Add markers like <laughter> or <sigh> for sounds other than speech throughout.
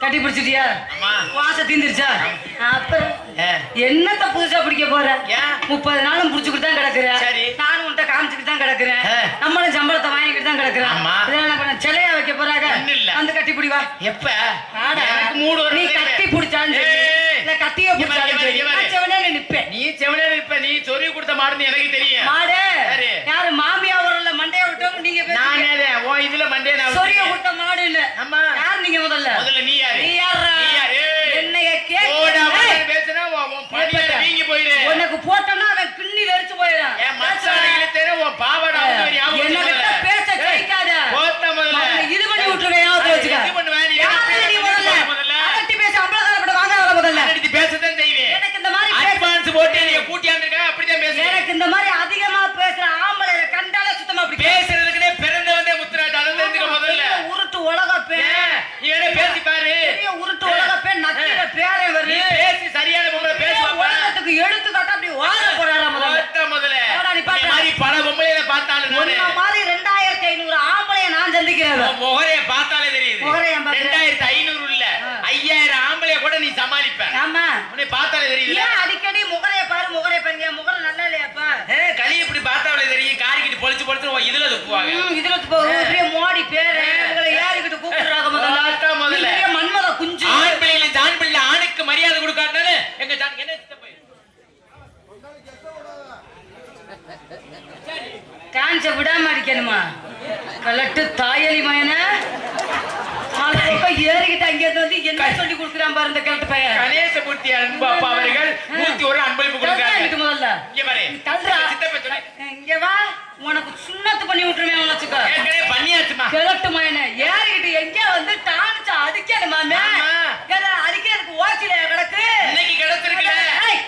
கட்டி பிடிச்சிட்டியா அம்மா. வாச தீந்துருச்சா என்னத்த புதுசா பிடிக்க போற? முப்பது நாளும் புடிச்சுக்கிட்டு தான் கிடக்குறேன் சரி. நானும் உன்கிட்ட காமிச்சுக்கிட்டு தான் கிடக்குறேன். நம்மளும் சம்பளத்தை வாங்கிக்கிட்டு தான் கிடக்குறேன் ஆமா. இதெல்லாம் என்ன பண்ண சிலையா வைக்க போறாங்க இல்ல. அந்த கட்டி பிடி வா எப்ப மூடு நீ. கட்டி சரி. இல்ல கத்திய பிடிச்சாலும் சரி செவனேன்னு நிப்பேன் நீ செவனே இருப்ப நீ சொருவி கொடுத்த மாடுன்னு எனக்கு தெரியும் மாடு. யாரு மாமியா ஊர்ல மண்டைய விட்டவங்க நீங்க நானே. உன் இதுல மண்டே நான் சொரிய விட்டுட்டேன். கொடுத்த மாடு இல்ல ஆமா. யார் நீங்க முதல்ல முதல்ல நீ யாரு நீ யாரா நீ யாரு? என்னைய போடா, கேட்க போடா, பேசுனா உன் உன் பனியில வீங்கி போயிரு. உனக்கு போட்டோன்னா அவன் பின்னி வெறிச்சு போயிடான் என் மச்சானுகளை தேட உன் பாவாடை அவுத்து வை, ஞாபகம் என்னகிட்ட வச்சுக்கோ. பேச ஏய், ஜெயிக்காத. போத்த முதல்ல. அவனை இது பண்ணி விட்டுருவேன், ஞாபகத்துல வச்சுக்க. இது பண்ணுவேன், நீ யாரு என்ன நீ பண்ணி முதல்ல? விட்டுருவ முதல்ல? அதட்டி பேசி அம்பலக்காரப்பட்ட வாங்க வர முதல்ல. அடிச்சு பேசத்தான் செய்வேன். எனக்கு இந்த மாதிரி பேச- அட்வான்ஸ் போட்டு நீங்க கூட்டியாந்துருக்க, அப்படிதான் பேசுவேன். எனக்கு இந்த மாதிரி அதிகமா பேசுற ஆம்பளைய கண்டாலே சுத்தமா பிடிக்காது. பேசுறதுக்குன்னே பிறந்தவனே முத்துராஜ், அதை தெரிஞ்சுக்க முதல்ல. பெரிய உருட்டு உலக பேர். ஏன்? நீ வேணா பேசி பாரு. பெரிய உருட்டு உலக பேர், நக்கிற பேரே நீ வருது. பேசி சரியான பொம்பளை பேசு பாப்பா. உலகத்துக்கு எடுத்துக்காட்டா அப்படி வாழ போறாரா முதல்ல. போத்த முதல்ல. போடா, நீ பாத்து. இந்த மாதிரி பல பொம்பளைகளை பார்த்தாலும் நானு. உன்ன மாதிரி 2500 ஆம்பளைய நான் சந்திக்கிறேன் உன் முகரைய பார்த்தாலே தெரியுது. முகரைய பார்த்து. 2500 இல்ல, ஆ. 5000 ஆம்பளைய கூட நீ சமாளிப்ப. ஆமா உன்னை பார்த்தாலே தெரியுதுல்ல? ஏன் அடிக்கடி முகரைய பாரு முகரைய பாருங்க. முகரம் நல்லா இல்லையாப்பா ஏ, களி இப்படி பார்த்தாலே தெரியும். காரிக்கிட்டு பொளிச்சு உன் இதுல துப்புவாங்க. இதுல பெரிய மோடி பேரு இவங்களை ஏறிக்கிட்டு கூப்பிடுறாங்க முதல்ல. மன்மத குஞ்சு. ஆண் பிள்ளையில ஜான் பிள்ளை ஆணுக்கு மரியாதை கொடுக்காட்டாலே எங்க ஜான் என்ன? காஞ்ச விடாம அடிக்கணுமா? கலட்டு தாயலி மயன நாலு பக்கம் ஏறிக்கிட்டு அங்க இருந்து வந்து என்ன சொல்லி கொடுக்குறான் பாரு இந்த கலட்டு பையன். கணேசமூர்த்தி அன்பு அப்பா அவர்கள் நூத்தி ஒரு அன்பளிப்பு சொல்றா கொடுக்குறாங்க எனக்கு முதல்ல? இங்க பாரு. வா. உனக்கு சுண்ணத்து பண்ணி விட்டுருவேன் உனச்சுக்கோ ஏற்கனவே பண்ணியாச்சுமா? கிழட்டு மயன ஏறிக்கிட்டு எங்க வந்து டானிச்சு அடிக்கணுமாமே ஆமா. ஏதா அடிக்கிறதுக்கு ஓச்சில கிடக்கு. இன்னைக்கு கிடைச்சிருக்கல.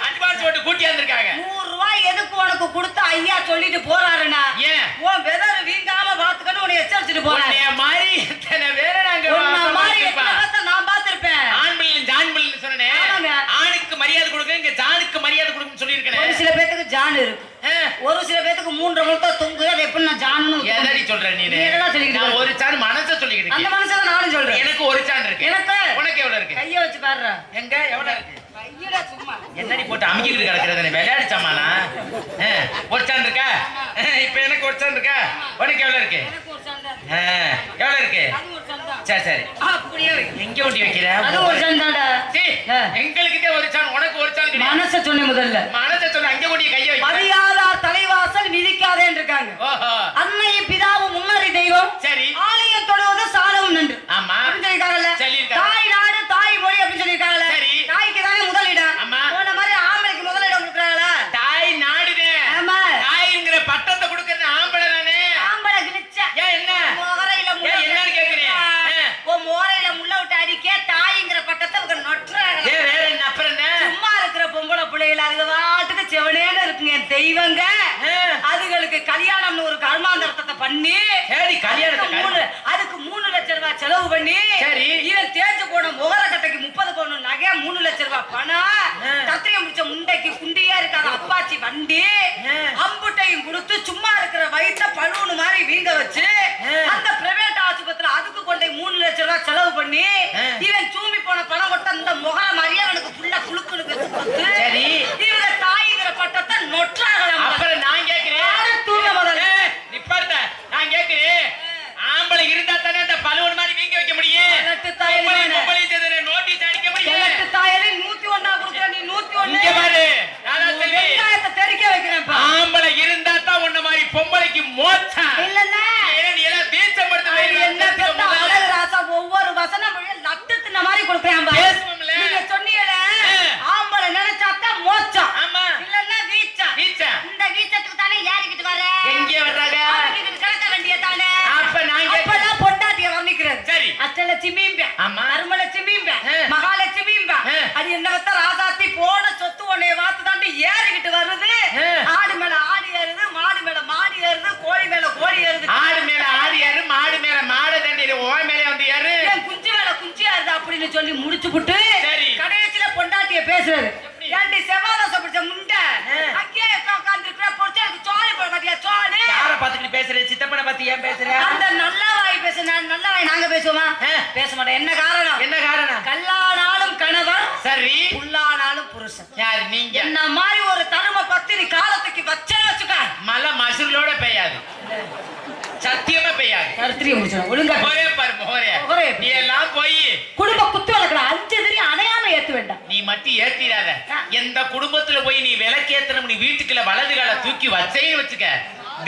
அட்வான்ஸ் போட்டு கூட்டி வந்திருக்காங்க. நூறு ரூபாய் எதுக்கு உனக்கு கொடுத்து ஐயா சொல்லிட்டு போறாருன்னா? ஏன்? உன் வெதர் வீங்காம பாத்துக்கன்னு உன்னை எச்சரிச்சுட்டு போறேன் மாதிரி எத்தனை பேரை நாங்க உன்ன மாதிரி பார்த்திருப்பா. எத்தனை பேர்த்த நான் பார்த்திருப்பேன் ஆண் பிள்ளையும் ஜான் பிள்ளைன்னு சொன்னேன் ஆமாங்க. ஆணுக்கு மரியாதை கொடுங்க இங்க ஜானுக்கு மரியாதை கொடுக்குன்னு ஒரு சொல்லியிருக்கேன் சில பேத்துக்கு ஜான் இருக்கு. ஒரு சில பேத்துக்கு மூன்று முட்டை தொங்கு அது எப்படி நான் ஜான்னு எதடி சொல்ற நீ நீ என்னடா சொல்லிக்கிட்டு நான் இருக்க? ஒரு சான் மனச சொல்லிக்கிட்டு அந்த. மனுஷன் நானும் சொல்றேன். எனக்கு ஒரு சான் இருக்கு. எனக்கு? உனக்கு எவ்வளவு இருக்கு? கைய வச்சு பாடுற எங்க? எவ்வளவு இருக்கு? என்னடி போட்டு அமுக்கிட்டு கிடக்குறது விளையாடி சாமானா? ஒரு சான் இருக்கா? இப்ப எனக்கு ஒரு சான் இருக்கா? உனக்கு எவ்வளவு இருக்கு? எனக்கு ஒரு சான் தான் ஆ, எவ்வளவு இருக்கு? அது ஒரு சான் தான். சரி சரி. அப்படியே. எங்க ஒட்டி வைக்கிற? அது ஒரு சான் தான்டா. எங்களுக்கிட்டே ஒரு சான் உனக்கு ஒரு சான் கிடையாது. மனச சொன்னேன் முதல்ல. China. Uh-huh. பண்ணி சரி கல்யாணத்தை அதுக்கு மூணு லட்சம் ரூபாய் செலவு பண்ணி சரி. இவன் தேஞ்சு போன முகர கட்டைக்கு முப்பது பவுன் நகை மூணு லட்சம் ரூபாய் பணம். கத்திரியம் முடிச்ச முண்டைக்கு குண்டியா இருக்காத அப்பாச்சி வண்டி. அம்புட்டையும் கொடுத்து சும்மா இருக்கிற வயிற்ற பலூனு மாதிரி வீங்க வச்சு. அந்த பிரைவேட் ஆஸ்பத்திரி அதுக்கு கொண்டு மூணு லட்சம் ரூபாய் செலவு பண்ணி. இவன் சூம்பி போன பணம் மட்டும் இந்த முகர மாதிரியே அவனுக்கு ஃபுல்லா வச்சு கொடுத்து சரி. இவங்க தாய்ங்கிற பட்டத்தை நொற்றாங்க அப்புறம் நான் கேக்குறேன் ஆளை தூங்க முதல்ல. ஏய், நிப்பாட்ட நான் கேக்குறேன் ஆம்பளை இருந்தா தானே அந்த பலூன் மாதிரி வீங்க வைக்க முடியும் கலட்டு தாய் பொம்பளை தானே. பொம்பளை சேர்ந்து நோட்டீஸ் அடிக்க கிழட்டு முடியும் தாயலே நூத்தி ஒண்ணா கொடுக்குற நீ நூத்தி ஒண்ணு இங்க பாரு நானா உன் செல்வி வெங்காயத்தை தெறிக்க வைக்கிறேன்ப்பா ஆம்பளை இருந்தா தான் உன்ன மாதிரி பொம்பளைக்கு மோச்சம் இல்லன்னா ஏன்னா நீ எல்லாம் பீச்சப்படுத்த அது என்ன பெத்த அழகு ராசா ஒவ்வொரு வசனம் வழியும் லட்டு தின்ன மாதிரி கொடுக்குறேன் பாரு. பேசுவோம்ல. நீங்க சொன்னீங்களே ஆ. ஆம்பளை நினைச்சாத்தான் மோச்சம் ஆமா இல்லன்னா வீச்சம் பீச்சம் இந்த வீச்சத்துக்கு தானே ஏறிக்கிட்டு வர எங்க வர்றாங்க அதுக்கு கிடக்க வேண்டியதானே அப்ப நான் கேக்குறேன். அப்பதான் பொண்டாட்டிய வர்ணிக்கிறது சரி. அஷ்டலட்சுமிம்பே ஆமா. கருமலட்சுமிம்பே ஆ. மகாலட்சுமிம்பே ஆ. அது என்ன வத்த ராசாத்தி போன சொத்து உன்னைய வாத்து தாண்டி ஏறிக்கிட்டு வருது ஆ. ஆடு மேல ஆடி ஏறுது மாடு மேல மாடி ஏறுது கோழி மேல கோழி ஏறுது ஆடு மேல ஆடு ஏறு மாடு மேல குடிச்சு புட்டு சரி. கடைசியில பொண்டாட்டிய பேசுறது ஏன்டி செவ்வாதோசை பிடிச்ச முண்டை ஆ. அங்கேயே உட்காந்துருக்கிற பொடிச்சா எனக்கு சோழி போட மாட்டியா சோழி யார பாத்துக்கிட்டு பேசுற சித்தப்பனை பத்தி ஏன் பேசுற அந்த நல்ல வாய் பேச நான் நல்ல வாய் நாங்க பேசுவோமா ஆ. பேச மாட்டோம் என்ன காரணம் என்ன காரணம் கல்லானாலும் கணவன் சரி புல்லானாலும் புருஷன் யாரு நீங்க என்ன மாதிரி ஒரு தரும பத்தினி காலத்துக்கு வச்சே வச்சுக்க மழை மசுரோட பெய்யாது சத்தியமா கருத்திரியை முடிச்சிடும் ஒழுங்கா. போயே பாரு மோரே மோரே. நீ எல்லாம் போய் குடும்ப குத்து வளர்க்கணும் அஞ்சு தெரியும் அணையாம ஏத்து வேண்டாம் நீ மட்டும் ஏத்திடாத. எந்த குடும்பத்துல போய் நீ விளக்கேத்தணும் நீ வீட்டுக்குள்ள வலது கால தூக்கி வச்சேன்னு வச்சுக்க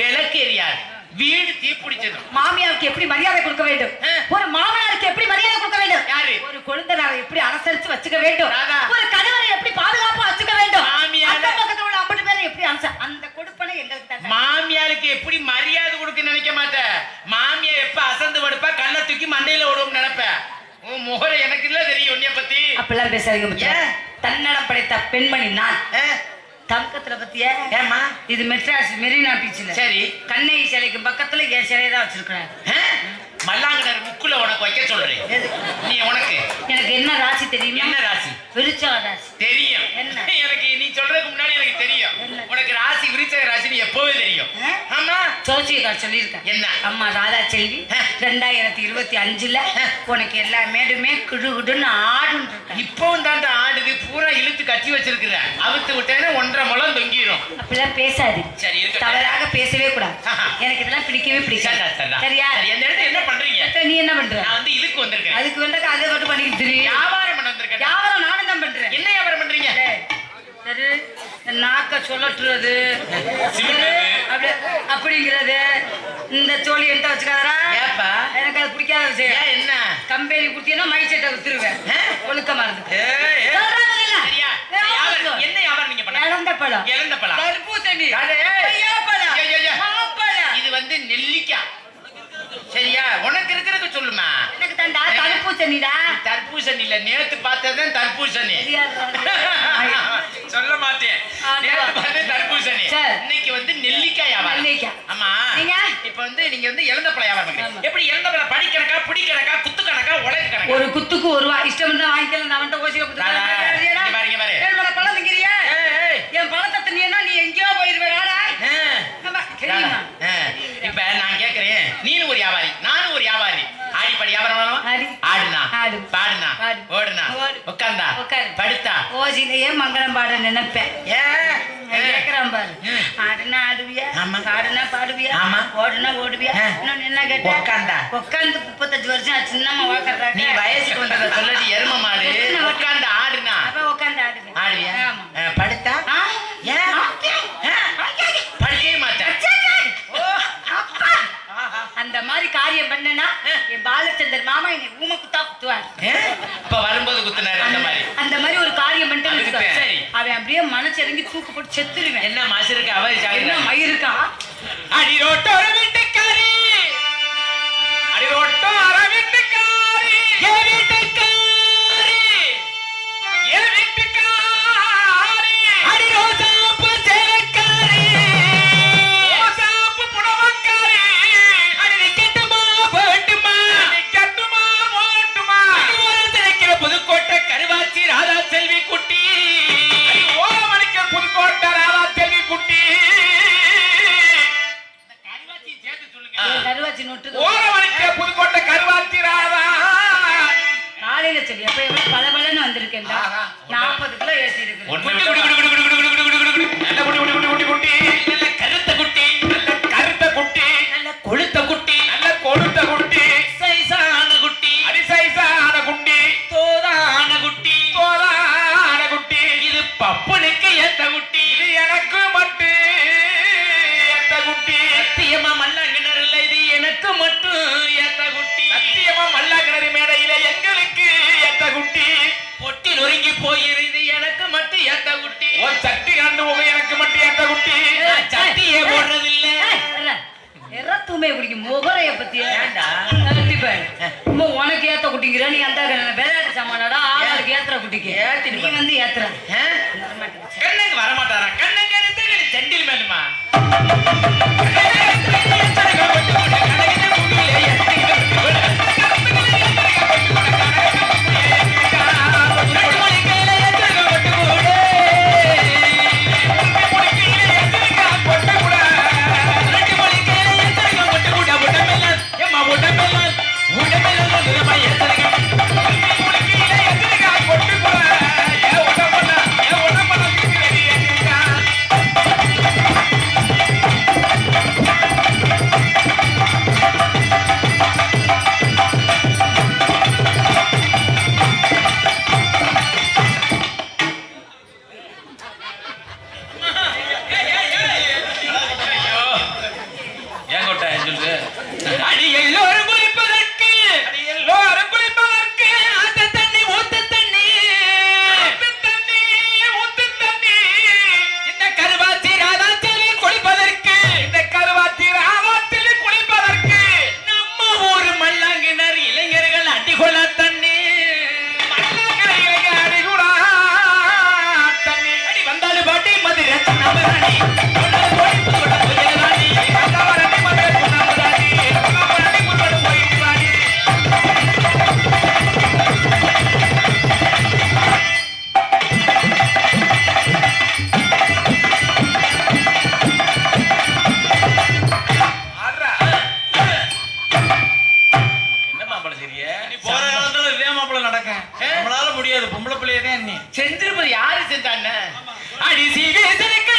விளக்கு எரியாது வீடு தீப்பிடிச்சிடும் மாமியாருக்கு எப்படி மரியாதை கொடுக்க வேண்டும். ஒரு மாமனாருக்கு எப்படி மரியாதை கொடுக்க வேண்டும் யாரு? ஒரு கொழுந்தனாரை எப்படி அனுசரிச்சு வச்சுக்க வேண்டும். ஒரு கணவரை எப்படி பாதுகாப்பா வச்சுக்க வேண்டும் மாமியார- அக்கம் பக்கத்துல உள்ள ஐம்பது பேரை எப்படி அனுச அந்த கொடுப்பனை எங்களுக்கு தான் மாமியாருக்கு எப்படி மரியாதை கொடுக்க நினைக்க மாட்ட? மாமியா எப்ப அசந்து படுப்பா? கண்ணை தூக்கி மண்டையில விடுவோம் நினைப்ப. உன் முகர எனக்கு இல்ல தெரியும் உன்னைய பத்தி. அப்பெல்லாம் பேசாதீங்க? தன்னடம் படைத்த பெண்மணி நான்? தங்கத்துல பத்திய? ஏம்மா இது மெட்ராஸ் மெரினா பீச்ல சரி. கண்ணகி சிலைக்கு பக்கத்துல என் சிலையை தான் வச்சிருக்கிறேன்? மல்லாங்கனர் முக்குல உனக்கு வைக்க சொல்றேன்? நீ உனக்கு. எனக்கு என்ன ராசி தெரியுமா? என்ன ராசி? விருச்சக ராசி. தெரியும். என்ன? எனக்கு நீ சொல்றதுக்கு முன்னாடி எனக்கு தெரியும் என்ன? உனக்கு ராசி விருச்சக ராசி நீ எப்பவே தெரியும்? ஆமா ஜோசியக்கார் சொல்லியிருக்கேன் என்ன? அம்மா ராதா செல்வி. ரெண்டாயிரத்தி இருபத்தி அஞ்சுல. உனக்கு எல்லா மேடுமே கிடு கிடுன்னு ஆடும் இப்பவும் தாண்டா ஆடுது பூரா இழுத்து கட்டி வச்சிருக்கிற அவுத்து விட்டேன்னா ஒன்றரை முழம் தொங்கிரும் அப்படிலாம் பேசாது சரி. தவறாக பேசவே கூடாது. எனக்கு இதெல்லாம் பிடிக்கவே பிடிக்காது. சரியா சரி, இந்த இடத்துல என்ன பண்றீங்க நீ என்ன பண்ற நான் வந்து இதுக்கு வந்திருக்கேன் அதுக்கு வந்து அதை மட்டும் பண்ணிக்கிட்டு. வியாபாரம் பண்ண வந்திருக்கேன் வியாபாரம் நானும் தான் பண்றேன் என்ன வியாபாரம் பண்றீங்க நாக்க சொல்லட்டுறது அப்படிங்கிறது. இந்த தோழி என்கிட்ட வச்சுக்காதரா எனக்கு அது பிடிக்காத விஷயம். என்ன? கம்பெனி கொடுத்தீங்கன்னா மை செட்டை வித்துருவேன் ஒழுக்கமா இருந்து என்ன வியாபாரம் நீங்க பண்ண? இழந்த பழம். இழந்த பழம். தர்பூசணி. பழம். இது வந்து நெல்லிக்காய். சரியா? உனக்கு இருக்கிறது சொல்லுமா? தர்பூசணிடா? தர்பூசணி இல்ல நேத்து பார்த்ததுதான் தர்பூசணி. சொல்ல மாட்டேன். நேத்து பார்த்தது தர்பூசணி. இன்னைக்கு வந்து நெல்லிக்காய் வியாபாரம். ஆமா? இப்ப வந்து நீங்க வந்து இழந்த பழம் வியாபாரம் எப்படி இழந்த பழம்? படி கணக்கா புடி கணக்கா குத்து கணக்கா உலக கணக்கா ஒரு குத்துக்கு ஒரு ரூபா இஷ்டம் இருந்தா வாங்கிக்கலாம். நான் ஓசியில தாடா. இங்க பாரு, பழம் திங்கிறியா. என் பழத்தை தின்னா நீ எங்கேயோ தெரியுமா ஆ. இப்ப நான் கேக்குறேன். நீனும் ஒரு வியாபாரி நானும் ஒரு வியாபாரி ஆடி பாடி வியாபாரம் பண்ணலாமா? ஆடி. ஆடு. பாடுனா பாடு. ஓடுனா ஓடு. உட்கார்ந்தா உட்காரு. படுத்தா ஓசிலேயே மங்களம் பாட நினைப்பேன் கேக்குறான் பாரு. ஆடுனா ஆடுவியா. பாடுனா பாடுவியா ஆமா. ஓடுனா ஓடுவியா ஆ. இன்னொன்னு என்ன கேட்ட உக்காந்தா. உட்காந்து முப்பத்தஞ்சு வருஷம் சின்னம்மா வாக்கறாங்க நீ வயசுக்கு வந்தத சொல்லடி எரும மாடு? உட்கார்ந்து ஆடுனா அப்ப உட்காந்து ஆடுவேன் ஆடுவியா படுத்தா ஆ? ஏன் ஆ. ஆ. படுக்கவே மாட்டேன் அந்த மாதிரி காரியம் பண்ணனா என் பாலச்சந்தர் மாமா என்னை ஊம குத்தா குத்துவார். இப்ப வரும்போது குத்துனாரு அந்த மாதிரி. அந்த மாதிரி ஒரு காரியம் பண்ணிட்டு. சரி. அவன் அப்படியே மனசிறங்கி தூக்கு போட்டு செத்துருவேன். என்ன மாசிருக்கு அவ என்ன. மயிருக்கா அடி ரோட்டோர வீட்டுக்காரி அடி ரோட்டோர சொல்லி. அப்ப எவ்வளவு பல பலன்னு வந்திருக்கேன்டா யாரு செஞ்சாங்க அடி சீக்கிரம்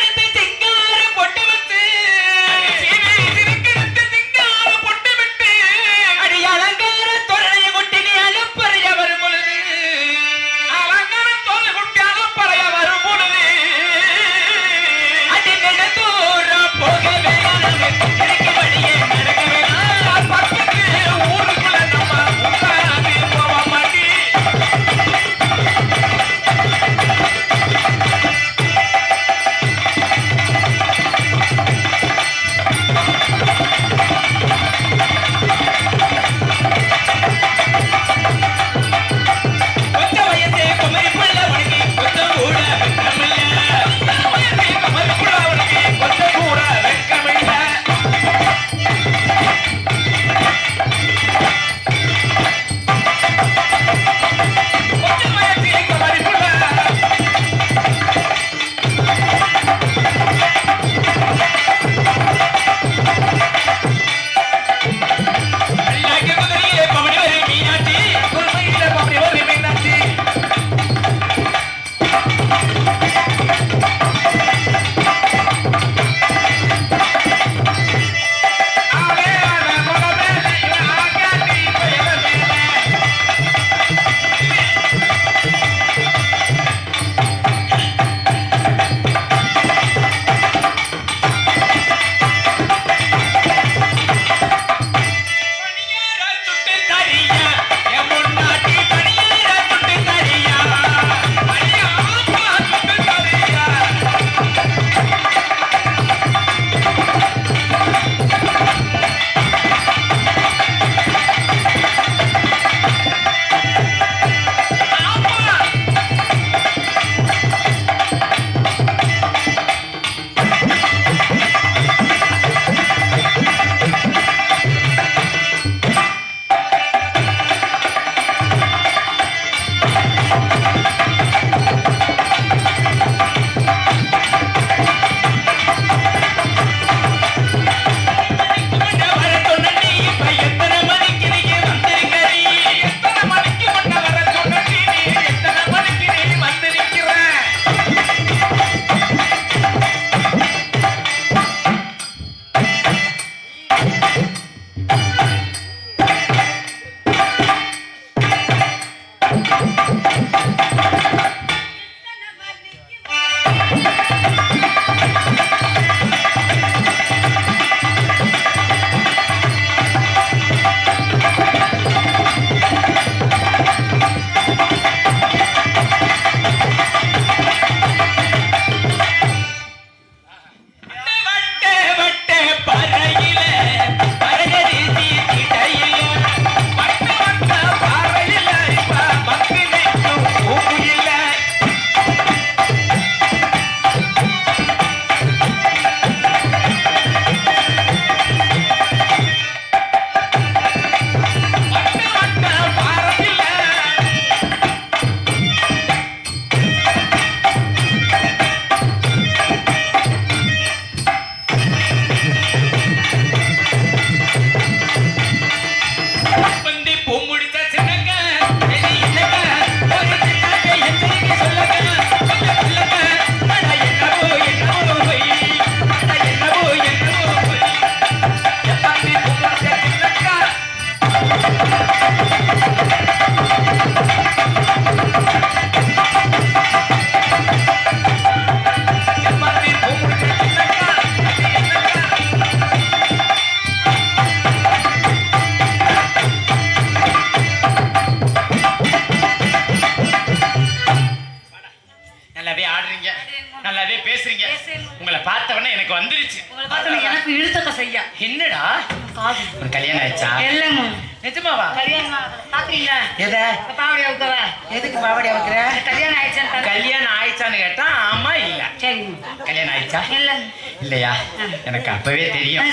எனக்கு அப்பவே தெரியும்.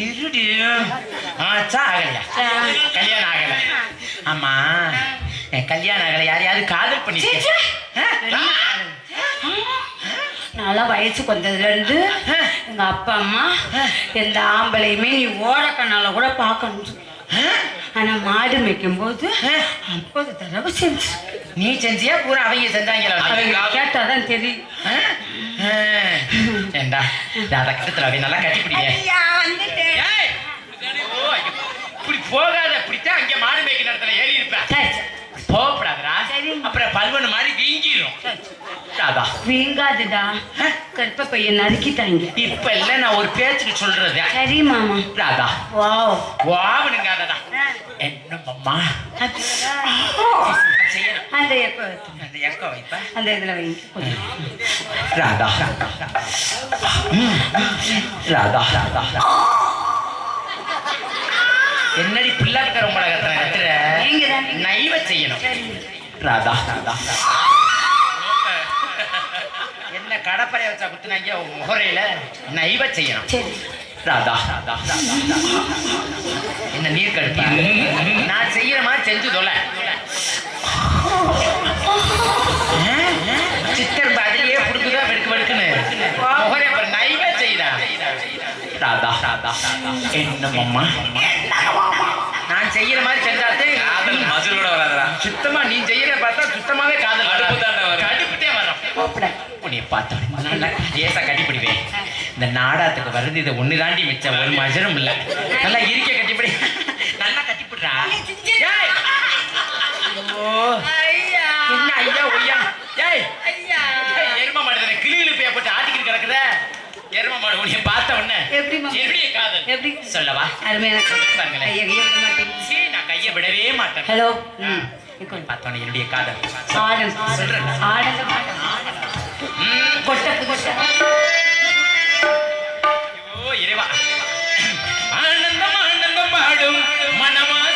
இருடி. ஆ ஆகலையா? கல்யாணம் ஆகல. ஆமா கல்யாணம் ஆகல. யாரையாவது காதல் பண்ணி நல்லா வயசுக்கு வந்ததுலேருந்து எங்கள் அப்பா அம்மா எந்த ஆம்பளையுமே நீ ஓடக்கண்ணால கூட பார்க்கணும் ஆனா மாடு மேய்க்கும் போது ஐம்பது தடவை செஞ்சு. நீ செஞ்சியா? பூரா அவங்க செஞ்சாங்களா அவங்க கேட்டாதான் தெரியும் ஏண்டா ராதா கட்டத்துல அப்படியே நல்லா கட்டி பிடிங்க. இப்படி போகாத இப்படித்தான் அங்க மாடு மேய்க்கிற இடத்துல ஏறி இருப்பேன். சரி, போகப்படாதரா சரி. அப்புறம் பல்வன் மாதிரி வீங்கிரும். வீங்காதுடா. கற்ப பையன் நறுக்கிட்டாங்க. இப்ப இல்ல நான் ஒரு பேச்சுக்கு சொல்றது. சரி மாமா. ராதா. வாவ். வாவனுங்காதடா. என்ன செய்யணும் அந்த எப்ப அந்த எக்க வைப்ப அந்த இதுல வைங்க. ராதா. ராதா. ராதா. என்னடி பிள்ளாட்டுக்கார உங்களை கத்துற கத்துற நீங்க தான் நைவ செய்யணும் ராதா. ராதா என்ன கடப்பறைய வச்சா குத்துனாங்க? முகரையில நைவ செய்யணும் சரி. ராதா. ராதா என்ன நீர் கடுப்பா நான் செய்யற மாதிரி செஞ்சு தொலை. சிக்கன் பதிலே புடுக்குதா வெடுக்கு வெடுக்குன்னு. முகரே பாரு நைவே செய்தா ராதா. ராதா ராதா என்ன அம்மா நான் செய்யற மாதிரி செஞ்சாத்தே காதல் மதுரோட வராதடா. சுத்தமா நீ செய்யற பார்த்தா சுத்தமாவே காதல் கடுப்பு தாண்டா வரும். கடுப்புட்டே வரும். கூப்பிட. உன்னைய பார்த்தோம் நல்லா லேசா கட்டிப்பிடிவேன் இந்த நாடாத்துக்கு வருது இதை ஒண்ணு தாண்டி மிச்சம். ஒரு மஜரும் இல்ல. நல்லா இருக்க கட்டிப்பிடி. நல்லா கட்டிப்பிடுறா. ஏய்! ஓ எரும மாடு உன்னைய பார்த்த உடனே எப்படி? எப்படி காதல்? எப்படி? சொல்லவா? அருமையான பாருங்களேன். ஐயா கையை விட மாட்டீங்க சீ நான் கையை விடவே மாட்டேன். ஹலோ. கொஞ்சம் பார்த்தோன்னே என்னுடைய காதல். ஆடன் சொல்றேன். ஆடங்க ம், கொட்டத்து கொட்ட ஐயோ, இறைவா. ஆனந்தம் ஆனந்தம் பாடும் மனமாசையில்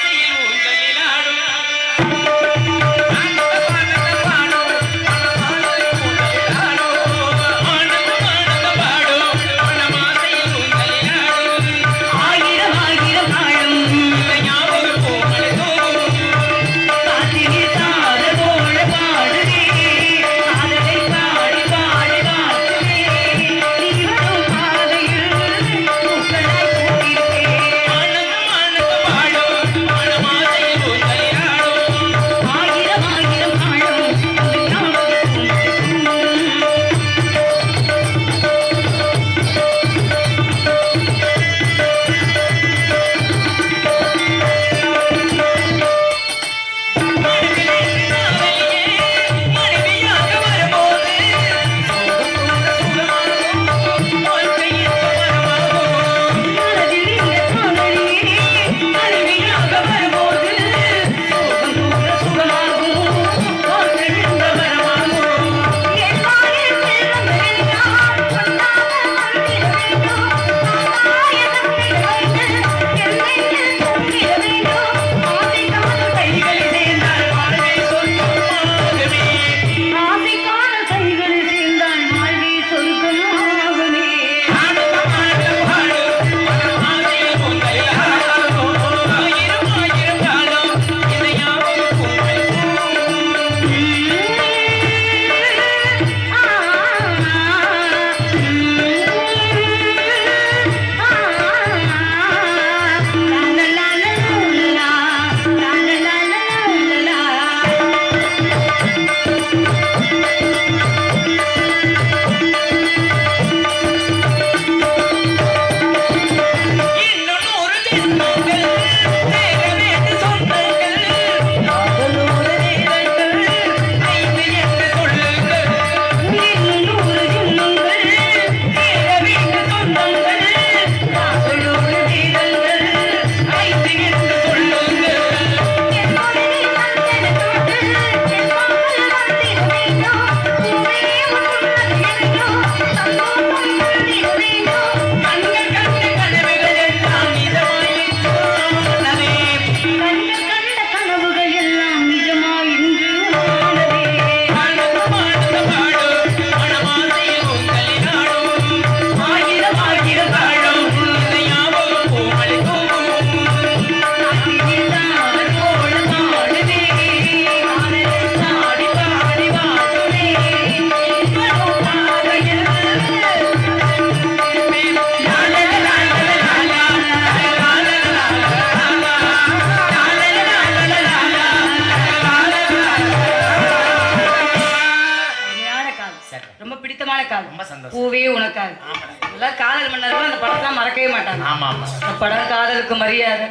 பாட்டுலாம் மறக்கவே மாட்டாங்க. ஆமா ஆமா. இந்த படம் காதலுக்கு மரியாதை.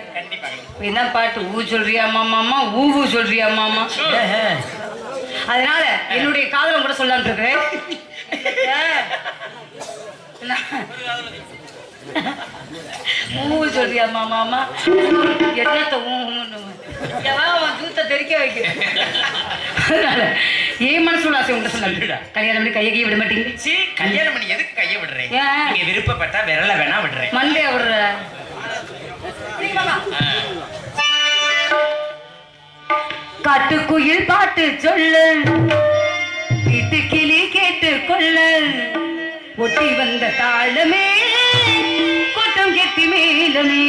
என்ன பாட்டு? ஊ சொல்றியா மாமா ஊவு சொல்றியா மாமா? அதனால என்னுடைய காதலம் கூட சொல்லலாம்னு இருக்கிறேன். <laughs> ஊவு சொல்றியா மாமா என்னத்த ஊன்னு தூத்த தெறிக்க வைக்கிறேன். அதனால ஏன் மனசுல ஆசை உங்க சொல்ல கல்யாணம் பண்ணி கையை கையை விட மாட்டீங்க? சீ கல்யாணம் பண்ணி எதுக்கு கைய விடுறேன்? நீங்க விருப்பப்பட்டா விரல வேணா விடுறேன் மண்டே விடுற? காட்டுக்குயில் பாட்டு சொல்லு. வீட்டு கிளி கேட்டு கொள்ள. ஒட்டி வந்த தாழமே கொட்டம் கெட்டி மேலமே.